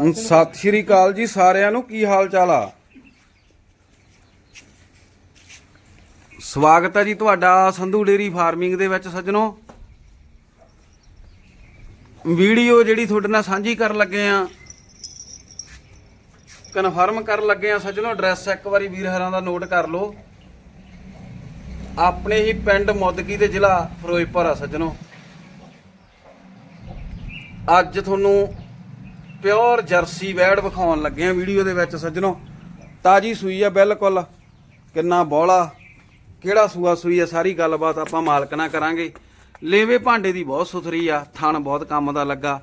ਸਤਿ ਸ਼੍ਰੀ ਅਕਾਲ ਜੀ ਸਾਰਿਆਂ ਨੂੰ, ਕੀ ਹਾਲ ਚਾਲ ਆ? ਸਵਾਗਤ ਹੈ ਜੀ ਤੁਹਾਡਾ ਸੰਧੂ ਡੇਰੀ ਫਾਰਮਿੰਗ ਦੇ ਵਿੱਚ ਸੱਜਣੋ। ਵੀਡੀਓ ਜਿਹੜੀ ਤੁਹਾਡੇ ਨਾਲ ਸਾਂਝੀ ਕਰਨ ਲੱਗੇ ਆ ਕਨਫਰਮ ਕਰਨ ਲੱਗੇ ਆ ਸੱਜਣੋ ਐਡਰੈਸ ਇੱਕ ਵਾਰੀ ਵੀਰ ਹਰਾਂ ਦਾ ਨੋਟ ਕਰ ਲਓ। ਆਪਣੇ ਹੀ ਪਿੰਡ ਮੁੱਦਕੀ ਦੇ ਜ਼ਿਲ੍ਹਾ ਫਿਰੋਜ਼ਪੁਰ ਆ ਸੱਜਣੋ। ਅੱਜ ਤੁਹਾਨੂੰ ਪਿਓਰ ਜਰਸੀ ਵੈੜ ਵਿਖਾਉਣ ਲੱਗੇ ਆ ਵੀਡੀਓ ਦੇ ਵਿੱਚ ਸੱਜਣੋ। ਤਾਜੀ ਸੂਈ ਆ ਬਿਲਕੁਲ। ਕਿੰਨਾ ਬੋਲਾ, ਕਿਹੜਾ ਸੂਆ ਸੂਈ ਆ, ਸਾਰੀ ਗੱਲਬਾਤ ਆਪਾਂ ਮਾਲਕ ਨਾਲ ਕਰਾਂਗੇ। ਲੇਵੇ ਭਾਂਡੇ ਦੀ ਬਹੁਤ ਸੁਥਰੀ ਆ, ਥਣ ਬਹੁਤ ਕੰਮ ਦਾ ਲੱਗਾ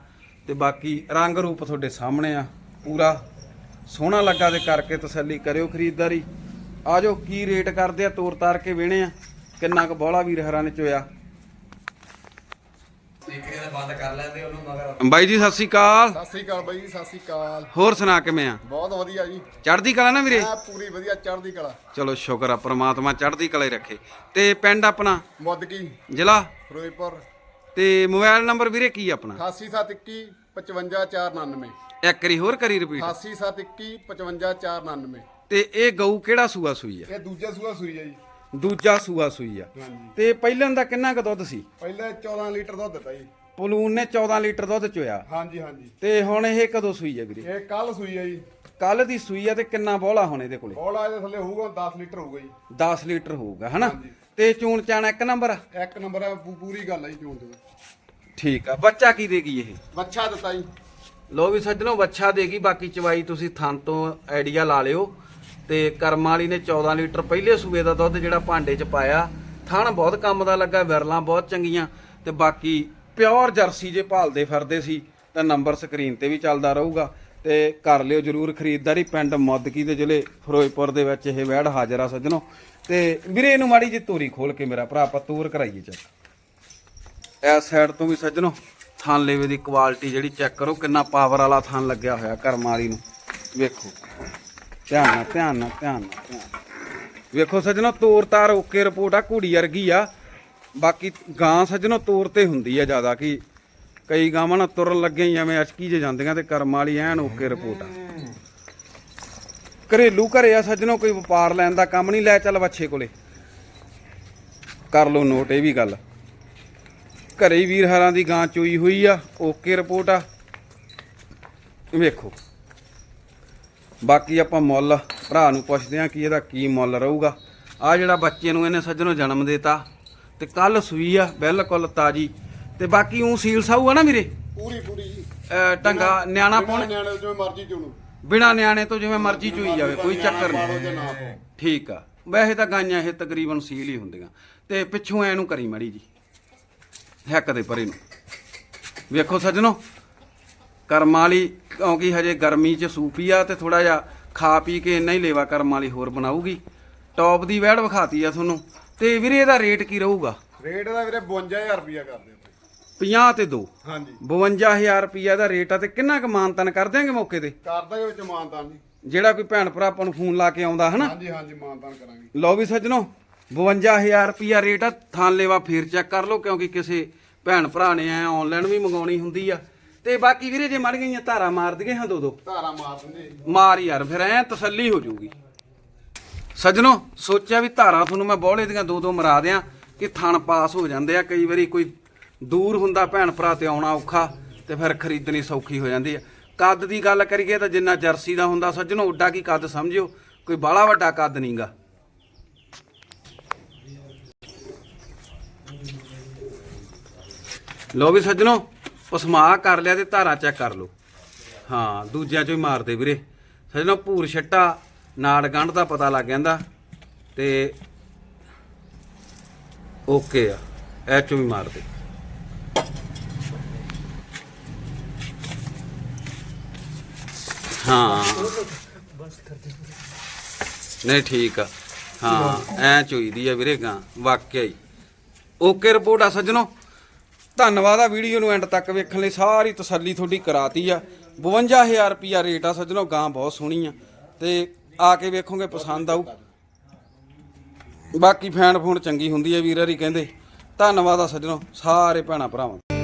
ਤੇ ਬਾਕੀ ਰੰਗ ਰੂਪ ਤੁਹਾਡੇ ਸਾਹਮਣੇ ਆ, ਪੂਰਾ ਸੋਹਣਾ ਲੱਗਾ ਤੇ ਕਰਕੇ ਤਸੱਲੀ ਕਰਿਓ ਖਰੀਦਦਾਰੀ। ਆਜੋ ਕੀ ਰੇਟ ਕਰਦੇ ਆ ਤੋਰ ਤਾਰ ਕੇ ਵੇਣੇ ਆ, ਕਿੰਨਾ ਕੁ ਬੋਲਾ ਵੀਰ ਹਰਾਂ ਨੇ ਚੋਇਆ। ਬੰਦ ਕਰ ਲੈਂਦੇ ਉਹਨੂੰ ਮਗਰ। ਬਾਈ ਜੀ ਸਤਿ ਸ਼੍ਰੀ ਅਕਾਲ। ਸਤਿ ਸ੍ਰੀ ਅਕਾਲ ਬਾਈ ਜੀ ਸਤਿ ਸ੍ਰੀ ਅਕਾਲ। ਹੋਰ ਸੁਣਾ ਕਿਵੇਂ ਆ? ਬਹੁਤ ਵਧੀਆ ਜੀ। ਚੜ੍ਹਦੀ ਕਲਾ ਨਾ ਵੀਰੇ? ਆ ਪੂਰੀ ਵਧੀਆ ਚੜ੍ਹਦੀ ਕਲਾ। ਚਲੋ ਸ਼ੁਕਰ ਆ ਪ੍ਰਮਾਤਮਾ ਚੜ੍ਹਦੀ ਕਲਾ ਹੀ ਰੱਖੇ। ਤੇ ਪਿੰਡ ਆਪਣਾ? ਮੁੱਦਕੀ ਜ਼ਿਲ੍ਹਾ? ਫਿਰੋਜ਼ਪੁਰ। ਤੇ ਮੋਬਾਈਲ ਨੰਬਰ ਵੀਰੇ ਕੀ ਆਪਣਾ? 88721 55499 ਇੱਕ ਵਾਰੀ ਹੋਰ ਕਰੀ ਰਿਪੀਟ 88721 55499 ਤੇ ਇਹ ਗਊ ਕਿਹੜਾ ਸੂਆ ਸੂਈ ਆ? ਇਹ ਦੂਜਾ ਸੂਆ ਸੂਈ ਹੈ ਜੀ। ਦੂਜਾ ਸੂਆ ਸੂਈ ਆ। ਹਾਂਜੀ। ਤੇ ਪਹਿਲਾਂ ਦਾ ਕਿੰਨਾ ਕੁ ਦੁੱਧ ਸੀ? ਪਹਿਲਾਂ 14 ਲੀਟਰ ਦੁੱਧ ਦਿੱਤਾ ਜੀ। ਪਲੂਨ ਨੇ 14 ਲੀਟਰ ਦੁੱਧ ਚੋਇਆ। ਹਾਂਜੀ ਹਾਂਜੀ। ਤੇ ਹੁਣ ਇਹ ਕਦੋਂ ਸੂਈ ਆ ਵੀਰੇ? ਇਹ ਕੱਲ ਸੂਈ ਹੈ ਜੀ। ਕੱਲ ਦੀ ਸੂਈ ਆ ਤੇ ਕਿੰਨਾ ਬੋਲਾ ਹੁਣ ਇਹਦੇ ਕੋਲੇ? ਬੋਲਾ ਇਹਦੇ ਥੱਲੇ ਹੋਊਗਾ 10 ਲੀਟਰ ਹੋਊਗਾ ਜੀ। 10 ਲੀਟਰ ਹੋਊਗਾ ਹਨਾ? ਹਾਂਜੀ। ਤੇ ਚੂਣ ਚਾਣਾ ਇੱਕ ਨੰਬਰ ਆ? ਇੱਕ ਨੰਬਰ ਹੈ ਪੂ- ਪੂਰੀ ਗੱਲ ਹੈ ਜੀ ਚੋਣ ਦੀ। ਠੀਕ ਆ ਬੱਚਾ ਕੀ ਦੇਗੀ ਇਹ? ਬੱਚਾ ਦਿੱਤਾ ਜੀ। ਲੋ ਵੀ ਸੱਜਣੋ ਵੱਛਾ ਦੇਗੀ ਬਾਕੀ ਚਵਾਈ ਤੁਸੀਂ ਥਣ ਤੋਂ ਆਈਡੀਆ ਲਾ ਲਿਓ। ਤੇ ਕਰਮ ਵਾਲੀ ਨੇ 14 ਲੀਟਰ ਪਹਿਲੇ ਸੂਬੇ ਦਾ ਦੁੱਧ ਜਿਹੜਾ ਭਾਂਡੇ 'ਚ ਪਾਇਆ। ਥਣ ਬਹੁਤ ਕੰਮ ਦਾ ਲੱਗਾ ਵਿਰਲਾਂ ਬਹੁਤ ਚੰਗੀਆਂ। ਤੇ ਬਾਕੀ ਪਿਓਰ ਜਰਸੀ ਜੇ ਭਾਲਦੇ ਫਿਰਦੇ ਸੀ, ਤਾਂ ਨੰਬਰ ਸਕਰੀਨ ਤੇ ਵੀ ਚੱਲਦਾ ਰਹੂਗਾ। ਤੇ ਕਰ ਲਿਓ ਜਰੂਰ ਖਰੀਦਦਾਰੀ ਪਿੰਡ ਮੌਦਕੀ ਦੇ ਜ਼ਿਲ੍ਹੇ ਫਿਰੋਜ਼ਪੁਰ ਦੇ ਵਿੱਚ ਇਹ ਵੈੜ ਹਾਜ਼ਰ ਆ ਸੱਜਣੋ। ਤੇ ਵੀਰੇ ਇਹਨੂੰ ਮਾੜੀ ਜੀ ਤੋਰੀ ਖੋਲ ਕੇ ਮੇਰਾ ਭਰਾ, ਆਪਾਂ ਤੂਰ ਕਰਾਈਏ ਚੈੱਕ ਇਸ ਸਾਈਡ ਤੋਂ ਵੀ ਸੱਜਣੋ ਥਾਨ ਲੇਵੇ ਦੀ ਕੁਆਲਿਟੀ ਜਿਹੜੀ ਚੈੱਕ ਕਰੋ, ਕਿੰਨਾ ਪਾਵਰ ਵਾਲਾ ਥਣ ਲੱਗਿਆ ਹੋਇਆ ਕਰਮ ਵਾਲੀ ਨੂੰ। ਵੇਖੋ। ਧਿਆਨ ਨਾਲ ਧਿਆਨ ਨਾਲ ਧਿਆਨ ਨਾਲ, ਧਿਆਨ ਵੇਖੋ ਸੱਜਣੋ, ਤੋਰ ਤਾਰ ਓਕੇ ਰਿਪੋਰਟ ਆ, ਘੂੜੀ ਵਰਗੀ ਆ। ਬਾਕੀ ਗਾਂ ਸੱਜਣੋ ਤੋਰ ਤੇ ਹੁੰਦੀ ਆ ਜ਼ਿਆਦਾ ਕਿ ਕਈ ਗਾਵਾਂ ਨਾਲ ਤੁਰਨ ਲੱਗੇ ਹੀ ਅਚਕੀ ਜੇ ਜਾਂਦੀਆਂ ਤੇ ਕਰਮ ਵਾਲੀ ਐਨ ਓਕੇ ਰਿਪੋਰਟ ਆ। ਘਰੇਲੂ ਘਰੇ ਆ ਸੱਜਣੋ, ਕੋਈ ਵਪਾਰ ਲੈਣ ਦਾ ਕੰਮ ਨਹੀਂ, ਲੈ ਚੱਲ ਬੱਚੇ ਕੋਲੇ। ਕਰ ਲਓ ਨੋਟ, ਇਹ ਵੀ ਗੱਲ। ਘਰੇ ਹੀ ਵੀਰ ਹਰਾਂ ਦੀ ਗਾਂ ਚੋਈ ਹੋਈ ਆ, ਓਕੇ ਰਿਪੋਰਟ ਆ। ਵੇਖੋ। ਬਾਕੀ ਆਪਾਂ ਮੁੱਲ, ਭਰਾ ਨੂੰ ਪੁੱਛਦੇ ਆ ਕਿ ਇਹਦਾ ਕੀ ਮੁੱਲ ਰਹੂਗਾ। ਆ ਜਿਹੜਾ ਬੱਚੇ ਨੂੰ ਇਹਨੇ ਸੱਜਣੋਂ ਜਨਮ ਦਿੱਤਾ ਤੇ ਕੱਲ ਸੂਈ ਆ ਬਿਲਕੁਲ ਤਾਜੀ। ਤੇ ਬਾਕੀ ਉਹ ਸੀਲ ਸਾਊ ਆ ਨਾ ਵੀਰੇ? ਪੂਰੀ ਪੂਰੀ ਜੀ। ਟੰਗਾ ਨਿਆਣਾ ਪਾਉਣ? ਨਿਆਣੇ ਜਿਵੇਂ ਮਰਜ਼ੀ ਚੁਣੋ। ਬਿਨਾ ਨਿਆਣੇ ਤੋਂ ਜਿਵੇਂ ਮਰਜ਼ੀ ਚੋਈ ਜਾਵੇ ਕੋਈ ਚੱਕਰ ਨਹੀਂ। ਠੀਕ ਆ। ਵੈਸੇ ਤਾਂ ਗਾਈਆਂ ਇਹ ਤਕਰੀਬਨ ਸੀਲ ਹੀ ਹੁੰਦੀਆਂ। ਤੇ ਪਿੱਛੋਂ ਐ ਨੂੰ ਕਰੀ ਮੜੀ ਜੀ। ਹੈਕ ਦੇ ਪਰੇ ਨੂੰ। ਵੇਖੋ ਸੱਜਣੋ ਕਰਮ ਵਾਲੀ ਕਿਉਂਕਿ ਹਜੇ ਗਰਮੀ ਚ ਸੂਪੀ ਆ ਤੇ ਥੋੜਾ ਜਿਹਾ ਖਾ ਪੀ ਕੇ ਇੰਨਾ ਹੀ ਲੇਵਾ ਕਰਮ ਵਾਲੀ ਹੋਰ ਬਣਾਊਗੀ। ਟੌਪ ਦੀ ਵੈੜ ਵਿਖਾਤੀ ਆ ਤੁਹਾਨੂੰ। ਤੇ ਵੀਰੇ ਇਹਦਾ ਰੇਟ ਕੀ ਰਹੂਗਾ? ਰੇਟ ਦਾ ਵੀਰੇ 52000 ਰੁਪਿਆ ਕਰਦੇ ਆਪਾਂ 50 ਤੇ 2 ਹਾਂਜੀ। 52000 ਰੁਪਈਆ ਦਾ ਰੇਟ ਆ ਤੇ ਕਿੰਨਾ ਕੁ ਮਾਨਤਨ ਕਰ ਦਿਆਂਗੇ ਮੌਕੇ ਤੇ? ਕਰਦਾ ਵਿੱਚ ਮਾਨਤਾਨ ਜੀ। ਜਿਹੜਾ ਕੋਈ ਭੈਣ ਭਰਾ ਆਪਾਂ ਨੂੰ ਫੋਨ ਲਾ ਕੇ ਆਉਂਦਾ ਹਨਾ? ਹਾਂਜੀ ਹਾਂਜੀ ਮਾਨਤਾਨ ਕਰਾਂਗੇ। ਲਓ ਵੀ ਸੱਜਣੋ 52000 ਰੁਪਿਆ ਰੇਟ ਆ। ਥਾਂ ਲੈਵਾ ਫੇਰ ਚੈੱਕ ਕਰ ਲਓ ਕਿਉਂਕਿ ਕਿਸੇ ਭੈਣ ਭਰਾ ਨੇ ਐ ਆਨਲਾਈਨ ਵੀ ਮੰਗਾਉਣੀ ਹੁੰਦੀ ਆ। ਤੇ ਬਾਕੀ ਵੀਰੇ ਜੇ ਮੜ ਗਈਆਂ ਧਾਰਾ ਮਾਰ ਦਈਏ ਹਾਂ ਦੋ ਦੋ ਧਾਰਾ ਮਾਰ ਦਿੰਦੇ। ਮਾਰ ਯਾਰ ਫਿਰ ਐ ਤਸੱਲੀ ਹੋ ਜਾਊਗੀ। ਸੱਜਣੋ, ਸੋਚਿਆ ਵੀ ਧਾਰਾਂ ਤੁਹਾਨੂੰ ਮੈਂ ਬੋਲੇ ਦੀਆਂ ਦੋ ਦੋ ਮਰਾ ਦਿਆਂ ਕਿ ਥਣ ਪਾਸ ਹੋ ਜਾਂਦੇ ਆ, ਕਈ ਵਾਰੀ ਕੋਈ ਦੂਰ ਹੁੰਦਾ ਭੈਣ ਭਰਾ ਤੇ ਆਉਣਾ ਔਖਾ ਤੇ ਫਿਰ ਖਰੀਦਣੀ ਸੌਖੀ ਹੋ ਜਾਂਦੀ ਆ। ਕੱਦ ਦੀ ਗੱਲ ਕਰੀਏ ਤਾਂ ਜਿੰਨਾ ਜਰਸੀ ਦਾ ਹੁੰਦਾ, ਸੱਜਣੋ ਉੱਡਾ ਕੀ ਕੱਦ ਸਮਝਿਓ? ਕੋਈ ਬਾਲਾ ਵੱਡਾ ਕੱਦ ਨਹੀਂਗਾ। ਲੋ ਵੀ ਸੱਜਣੋ ਪਸਮਾ ਕਰ ਲਿਆ ਤੇ ਧਾਰਾ ਚੈੱਕ ਕਰ ਲਓ। ਹਾਂ, ਦੂਜਿਆਂ ਚੋਂ ਹੀ ਮਾਰਦੇ ਵੀਰੇ। ਸੱਜਣੋ, ਭੂਰ ਛੱਟਾ ਨਾੜ ਗੰਢ ਦਾ ਪਤਾ ਲੱਗ ਜਾਂਦਾ ਤੇ ਓਕੇ ਆ, ਇਹ ਚੋਂ ਵੀ ਮਾਰਦੇ ਹਾਂ। ਨਹੀਂ, ਠੀਕ ਆ। ਹਾਂ, ਐ ਚੋਈਦੀ ਆ ਵੀਰੇ ਗਾਂ, ਵਾਕਿਆ ਹੀ। ਓਕੇ ਰਿਪੋਰਟ ਆ ਸੱਜਣੋ। ਧੰਨਵਾਦ ਆ ਵੀਡੀਓ ਨੂੰ ਐਂਡ ਤੱਕ ਵੇਖਣ ਲਈ। ਸਾਰੀ ਤਸੱਲੀ ਤੁਹਾਡੀ ਕਰਾਤੀ ਆ। 52000 ਰੁਪਿਆ ਰੇਟ ਆ ਸੱਜਣੋ, ਗਾਂ ਬਹੁਤ ਸੋਹਣੀ ਆ। ਤੇ ਆ ਕੇ ਵੇਖੋਗੇ, ਪਸੰਦ ਆਊ। ਬਾਕੀ ਫੈਨ ਫੋਨ ਚੰਗੀ ਹੁੰਦੀ ਹੈ ਵੀਰ ਹਰੀ ਕਹਿੰਦੇ, ਧੰਨਵਾਦ ਆ ਸੱਜਣੋ, ਸਾਰੇ ਭੈਣਾ ਭਰਾਵਾਂ